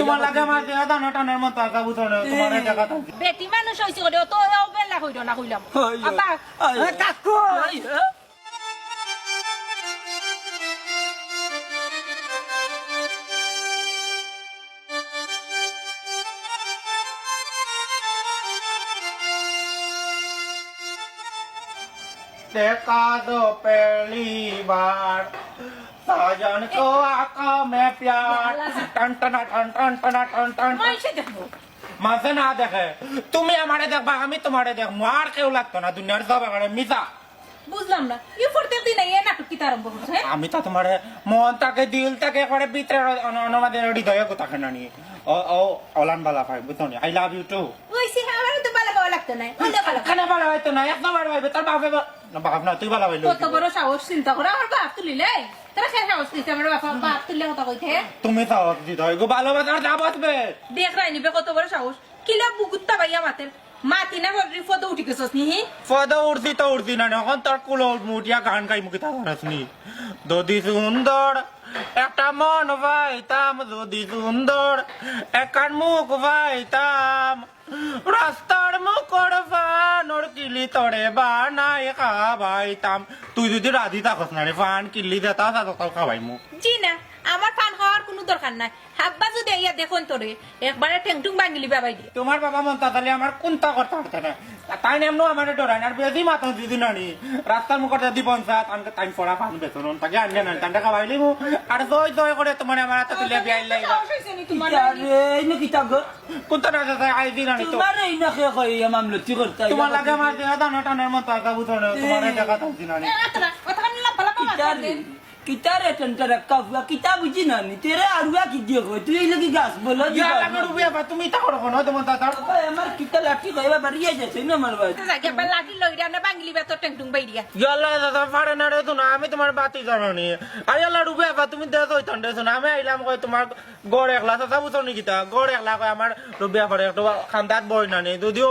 তোমার লাগে আমার দানা টানের মতো আকা তোমার এই বেটি মানুষ হয়েছে তো বেলা হইল না হইলাম আব্বা কাকু દેખાદો মাঝে না দেখে তুমি আমারে দেখবা আমি তোমারে দেখ আর কেউ লাগতো না দুনিয়ার সব এবারে মিশা বুঝলাম না ই পড়তে দিন এই নাটক কি আরম্ভ আমি তো তোমারে মন তাকে দিল তাকে করে ভিতরে অনমাদের হৃদয় কো তাকে না নিয়ে ও ও অলান বালা পাই বুঝতো না আই লাভ ইউ টু ওই সি আমার তো লাগতো না অন্য হয়তো না একবার ভাইবে তার বাপ না তুই বালা ভাইলো কত বড় সাহস চিন্তা করে আমার বাপ তুলিলে? তারা সে সাহস দিচ্ছে আমার বাপ বাপ তুললে কথা কইতে তুমি তাও দিতে হয় গো ভালোবাসার যা বাঁচবে দেখ রাই নিবে কত বড় সাহস। কিলা বুগুত্তা ভাইয়া মাতের মাতি না বড় ফটো উঠি গেছস নি? ফদা উড়তি তো উড়তি না এখন তোর কুলো মুটিয়া গান গাই মুখে থাকার নি? যদি সুন্দর একটা মন পাইতাম যদি সুন্দর একার মুখ পাইতাম রাস্তার মুখর কিলি তরে বানাই খাবাইতাম তুই যদি রাধি থাকস না রে ফান কিল্লি দেতা খাবাই মুখ জি না আমার পান খাওয়ার কোনো দরকার নাই। হাব্বা যদি ইয়া দেখুন তোরে একবারে ঠেংটুং ভাঙিলি বাবাই দিয়ে তোমার বাবা মন তাহলে আমার কোনটা করতে পারতে না তাই নেমনো আমার ডরাই আর বেশি মাথা দিদি নানি। রাস্তার মুখর যদি পঞ্চায়েত আনকে টাইম পড়া পান বেতন তাকে আনলে না তান্ডা খাওয়াইলি মু আর দই দই করে তোমার আমার হাতে তুলে বিয়াই নি আরে এই নাকি তাগো কোনটা না যাতে আই দিন আনি তো। তোমার এই না খেয়ে কই মামলতি করতে তোমার লাগে আমার দেয়া দানা টানের মতো আকা বুতনে তোমার এই জায়গা থাকি নানি। আতরা কথা কিতারে কিতারে টন্টারা কাফুয়া কিতা বুঝি না নি তেরে আরুয়া কি দিয়ে কই তুই লাগি গাছ বলো ইয়া লাগে রুবিয়া বা তুমি তা করো না তোমার দাদা আমার কিতা লাঠি কইবা বাড়িয়ে যাচ্ছে না আমার ভাই জায়গা বা লাঠি লইরা না ভাঙিলি বেতর ঠেংটুং বাই দিয়া ইয়াল্লা দাদা পারে না রে তো না আমি তোমার বাতি জানি আর ইয়াল্লা রুবিয়া বা তুমি হইতান দেশ না আমি আইলাম কই তোমার গড় একলা চাচা বুঝো নি কিতা গড় একলা কই আমার রুবিয়া পারে একটু খান্দাত বই না নি যদিও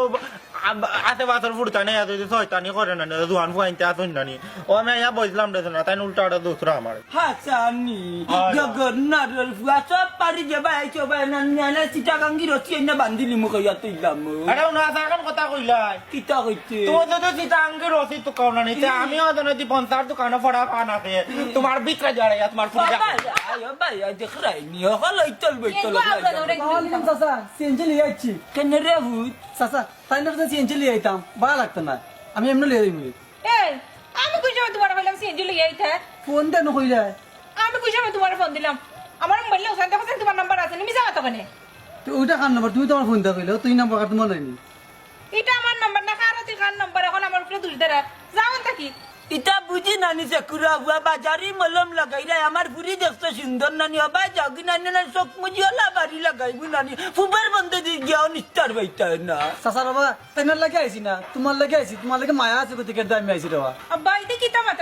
আতে বাতর ফুটতা নেই যদি ছয়তানি করে না জোয়ান ফুয়াইতে আসুন না নি ও আমি ইয়া বইছিলাম দেশ না তাই উল্টা ওটা দুসরা আমার হাসানি। গগর্নার ফুয়া সব পারি যাবা এই সব না না সিটা গাঙ্গি রচি না বান্দিলি মুখ ইয়া তুইলাম আরে না সাকান কথা কইলাই কিতা কইতে তুমি যদি সীতা আঙ্গে রসি তো কাও না নিতে আমিও যদি পঞ্চাশ দোকানে ফড়া পান আছে তোমার বিক্রে জড়াই তোমার বাবা আয় ভাই দেখ রাই নি হল ইতল বইতল ওয়ালাইকুম চাচা সিএনজি লিয়ে আইছি কেন রে ভূত? চাচা তাই না সিএনজি লিয়ে আইতাম ভালো লাগতো না। আমি এমনি লিয়ে দিবি এই আমি কই যাবে তোমার হইলাম সিএনজি লই আইতা ফোন দেন কইলে। আমি কই যাবে তোমার ফোন দিলাম? আমার মোবাইলে ওখান দেখো তোমার নাম্বার আছে নিমি যাবা তখনে তো ওইটা কার নাম্বার তুমি তোমার ফোন দা কইলে তুই নাম্বার তোমার নাইনি এটা আমার নাম্বার না কারও কার নাম্বার এখন আমার উপরে তুলি ধরা যাওন থাকি ইটা বুঝি নানি সে কুরা হুয়া বাজারি মলম লাগাই রে আমার পুরি দেখতে সুন্দর নানি হবা যাগি নানি না চোখ মুজি হলা বাড়ি লাগাইবু নানি। ফুবার বন্ধ দি গিয়াও নিস্তার বাইতা না। চাচা বাবা তেনার লাগে আইছি না তোমার লাগে আইছি তোমার লাগে মায়া আছে গতিকে আমি আইছি রে আব্বা বা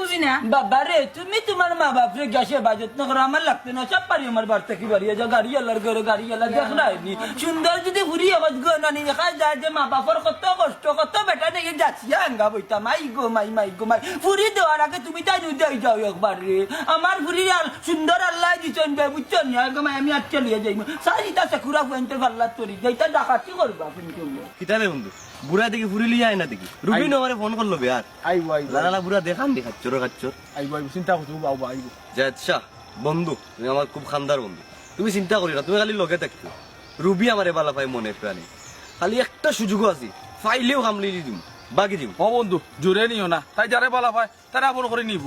বুঝি না বাবা রে তুমি তোমার মা বাপরে গ্যাসে বাজত না করো আমার লাগতে না সব পারি আমার বাড়তে কি বাড়ি যা গাড়ি আলার ঘরে গাড়ি আলা দেখ সুন্দর যদি ঘুরি আবাজ গো নানি দেখা যায় যে মা বাপর কত কষ্ট কত বেটা নিয়ে যাচ্ছি আঙ্গা বইতা মাই গো মাই মাই গো মাই ফুরি দেওয়ার আগে তুমি তাই উদয় যাও একবার রে আমার ফুরি আর সুন্দর আল্লাহ দিচ্ছেন বে বুঝছেন না গো মাই আমি আর চলিয়ে যাই সারিটা সেকুরা ফুয়েন্টের ভাল্লা তরি যাইতা ডাকাতি করবা কিন্তু কিতালে বন্ধু বুড়া দেখি ফুরি লিয়ে আয় না দেখি। রুবিন আমারে ফোন করল বেয়ার আইবো আইবো লালা বুড়া দেখান দি খাচ্চর খাচ্চর আইবো আইবো চিন্তা করছ বাবু আইবো। যে আচ্ছা বন্ধু তুমি আমার খুব খান্দার বন্ধু। তুমি চিন্তা করি না তুমি খালি লগে থাকতো। রুবি আমারে বালা পাই মনে প্রাণী। খালি একটা সুযোগ আছে ফাইলেও কামলি দিম বাকি দিম। ও বন্ধু জোরে নিও না। তাই যারে বলা পায় তারা আপন করে নিব।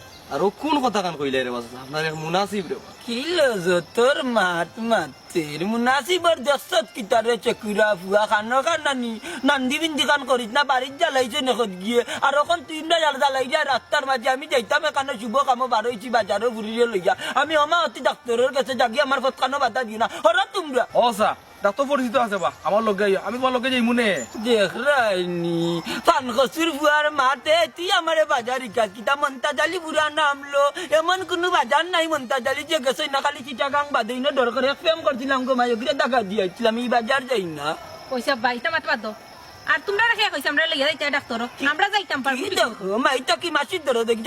আর ও কোন কথা কান কইলে রে বাস? আপনার এক মুনাসিব রে। কি লজো তোর মাত মাতের মুনাসিবর দস্তত কিতারে চকুরা ফুয়া খানো কান্নানি নান্দি বিন্দি কান করিস না বাড়ির জ্বালাইছে নেখত গিয়ে। আর এখন তুই না জ্বাল জ্বালাই যায় রাস্তার মাঝে আমি যাইতাম এখানে শুভ কামো বারোইছি বাজারও ঘুরিয়ে লইয়া। আমি অমা অতি ডাক্তারের কাছে জাগি আমার ফতকানো বাধা দিও না। হরা তোমরা। ও সা ডাক্তার পরিচিত আছে বা আমার লগে আমি তোমার লগে যাই মনে। দেখ রাইনি পান খসুর ফুয়ার মাতে তুই আমারে বাজারি ইকা কিতা মন্তা জালি বুড়া নামলো এমন কোনো বাজার নাই মন্তা জালি যে গেছে না খালি চিটাগাং বাদেই না দরকার এক ফেম করছিলাম গো মাই ওগুলো টাকা দিয়েছিলাম এই বাজার যাই না। পয়সা বাইটা মাত বাদ দাও। আর তোমরা রাখে কইসা আমরা লইয়া যাইতে ডাক্তার আমরা যাইতাম কি পারব দেখো মাই তো কি মাসির ধরে দেখি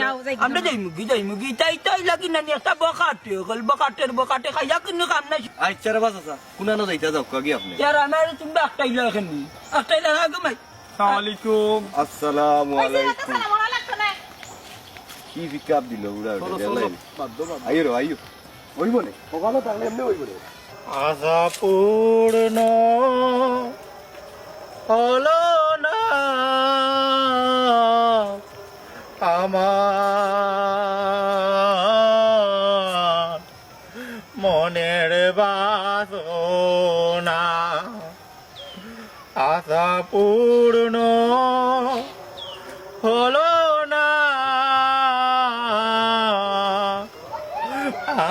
নাও, যাই আমরা যাই মুগি যাই মুগি তাই তাই লাগি না একটা বকাটে গল বকাটের বকাটে খাইয়া কিন্তু কাম নাই। আচ্ছা রে বাস আচ্ছা কোনা না যাইতা যাও কাগি আপনি? यार আমার তুমি একটাই লাগেনি একটাই লাগা গো মাই। সালাম আলাইকুম। আসসালামু আলাইকুম। না? কি পিকআপ দিল উড়া আইও রে আইও ওইব নে। সকালে থাকলে এমনি ওইব রে। আশা পূর্ণ। হলো না। আমার মনের বাসনা আশা পূর্ণ হলো না।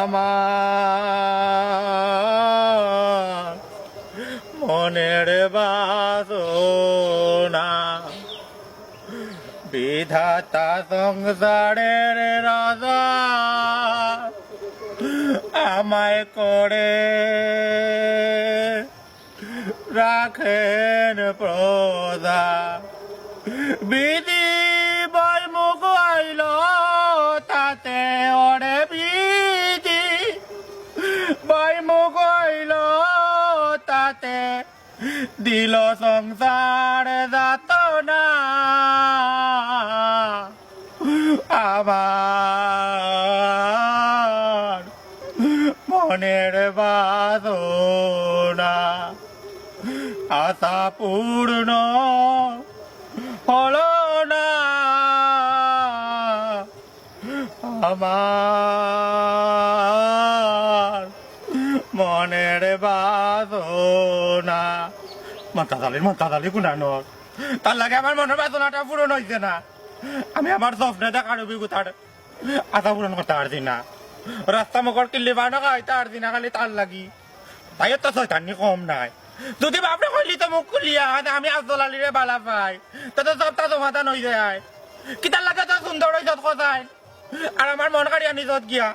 আমার বিধাতা সংসারের রাজা। আমায় করে রাখেন প্রদা বিধি বই আইল তাতে ওরে বিধি। বই আইল তাতে দিল সংসার যাত না আমার মনের বাসনা আশা পূর্ণ হলো না। আমার মনের বাসনা মাতা দালি মাতা দালি কুনানোর তার লাগে আমার মনের বাসনাটা পূরণ হয়েছে না। আমি আমার স্বপ্নে দেখার অভিজ্ঞতার আশা পূরণ করতে পারছি না। রাস্তা মুখর কিল্লি বানো খাইতে পারছি না খালি তার লাগি। তাই তো শয়তানি কম নাই। যদি বাপরে কইলি তো মুখ খুলিয়া আমি আজলালিরে বালা পাই। তাতে সবটা সমাধান হয়ে যায়। কিতার লাগে তো সুন্দর হয়ে যত কথায় আর আমার মন কাড়ি আনি যত গিয়া।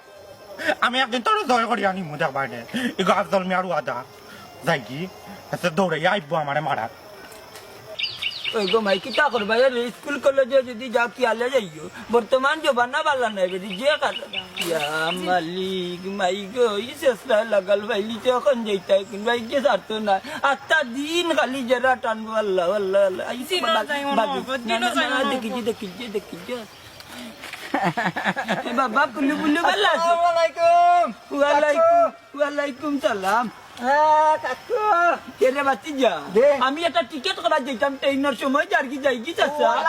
আমি একদিন তোর জয় করি আনি মু দেখবার নে এই গাছ জলমি আর আদা। যাই কি এসে দৌড়ে আইব আমারে মারার ওই গো মাই কিতা করবা এর স্কুল কলেজে যদি যাও কি আলে যাইও? বর্তমান জবানা বালা নাই যে ইয়া মালিক মাই গো ই শেষরা লাগাল ভাইলি তো এখন যাইতাই কিন্তু ভাই যে সারতো না। আত্মা দিন খালি জেরা টানবো আল্লাহ আল্লাহ। দেখিছি দেখিছি দেখিছি। বাবা কুলু কুলু ভালো আছো। ওয়ালাইকুম ওয়ালাইকুম সালাম। হ্যাঁ আমি একটা টিকিট করা যেতাম ট্রেনের সময় যার কি যাই কি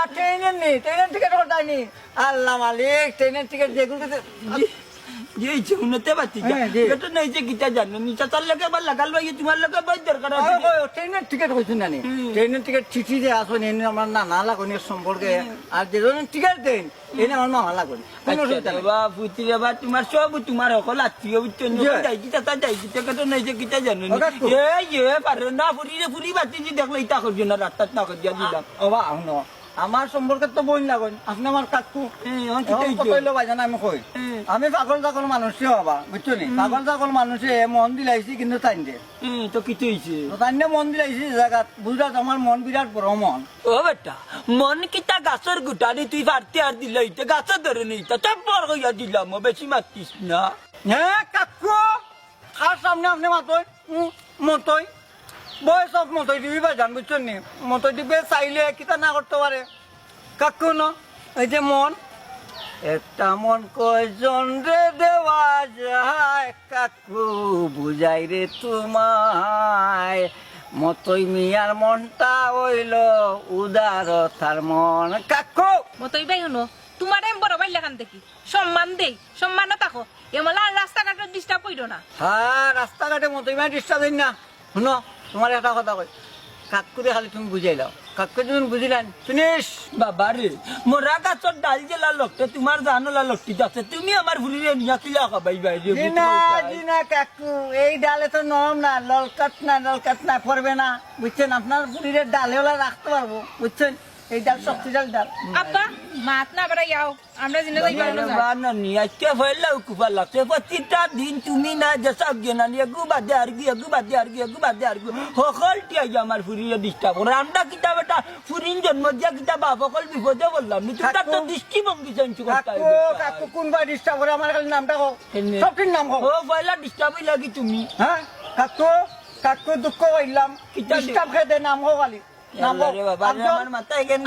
ট্রেনের নেই ট্রেনের টিকিট নি আল্লাহ মালিক ট্রেনের টিকিট যেগুলো যে উন্নতে। এটা নাই যে কিটা জানো নি চাচার লাগে আবার লাগাল ভাই তোমার লাগে ভাই দরকার আছে ট্রেনের টিকিট হয়েছে না নি ট্রেনের টিকিট চিঠি যে আমার নানা লাগনের সম্পর্কে আর যে ধরনের টিকিট দেন এনে আমার মামা লাগন কোনো অসুবিধা নেই। ফুটি তোমার সব তোমার আত্মীয় বুঝছ যে কিটা জানো নি ও কাকু। এ এ পারে না ফুরি রে ফুরি বাতি দেখলে ইটা করছ না রাস্তা না করিয়া দিলাম ও বা আমার সম্পর্কে তো বই লাগন। আপনি আমার কাকু। কি আমি কই। আমি পাগল পাগল মানুষই হবা বুঝছ নি? পাগল পাগল মানুষে মন দিলাইছি কিন্তু তাই দে তো কিছু হয়েছে তো তাই মন দিলাইছি জায়গাত বুঝলাত আমার মন বিরাট বড় মন। ও বেটা মন কিতা গাছের গুটানি তুই পারতে আর দিল ইতে গাছের ধরে নিই। তো চাপর হইয়া দিলাম বেশি মাতিস না। হ্যাঁ কাকু! আর সামনে আপনি মাতই মতই। বয়স সব মতই দিবি বা জান বুঝছেন নি? মতই দিবে চাইলে কিতা না করতে পারে। কাকু ন এই যে মন একটা মন কয়জন রে দেওয়া যায়? কাকু বুঝাই রে তোমায় মতই মিয়ার মনটা হইল উদার তার মন। কাকু! মতই বাই শুনো তোমার এম বড় ভাই লেখান দেখি। সম্মান দেই সম্মানও থাকো। এমলা রাস্তাঘাটে ডিস্টার্ব কইরো না। হ্যাঁ রাস্তাঘাটে মতো ইমান ডিস্টার্ব দিন না। শুনো তোমার একটা কথা কই কাকুরে খালি তুমি বুঝাই লাও কাকু তুমি বুঝিলেন শুনিস বাবা রে। মোরা চোর ডাল জেলা লোকটা তোমার জানলা লোকটি যাচ্ছে তুমি আমার ভুলিরে নিয়া কিলা খাবাই বাইরে জি না জি না কাকু এই ডালে তো নরম না ললকাত না ললকাত না করবে না। বুঝছেন আপনার পুরীর ডালে ওলা রাখতে পারব বুঝছেন এই ডাল আব্বা মাত না বাড়াই যাও আমরা জিনে যাই পারব না বানানি আজকে ফেললা কুফা লাগছে প্রতিটা দিন তুমি না যেসা বাদে আর গি এগু বাদে আর গি এগু বাদে আর গি সকল টিয়া আমার ফুরিয়ে ডিস্টার্ব আমরা কিতা বেটা ফুরিন জন্ম দিয়া কিতা বাপ সকল বিপদে বললাম নি তুমি তো কাকু, কাকু কাকু কোনবা ডিস্টার্ব করে আমার খালি নামটা কো সবটির নাম কো ও পয়লা ডিস্টার্ব লাগি তুমি? হ্যাঁ কাকু কাকু দুঃখ কইলাম কিতা দি- ডিস্টার্ব নাম কো খালি। কেন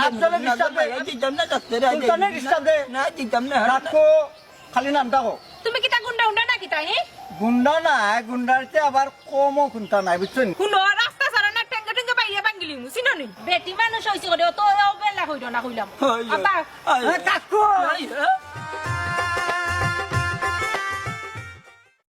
খালি নামটা কো তুমি কিতা গুন্ডা উন্ডা না কিতা হে গুন্ডা নাই গুন্ডারতে আবার কমও খুনতা নাই বুঝছেন শুনো রাস্তা সারা না টেঙ্গা টেঙ্গা বাইরে বাঙ্গিলি চিনো নি বেটি মানুষ হইছে করে তো বেলা হইল না কাকু আয়।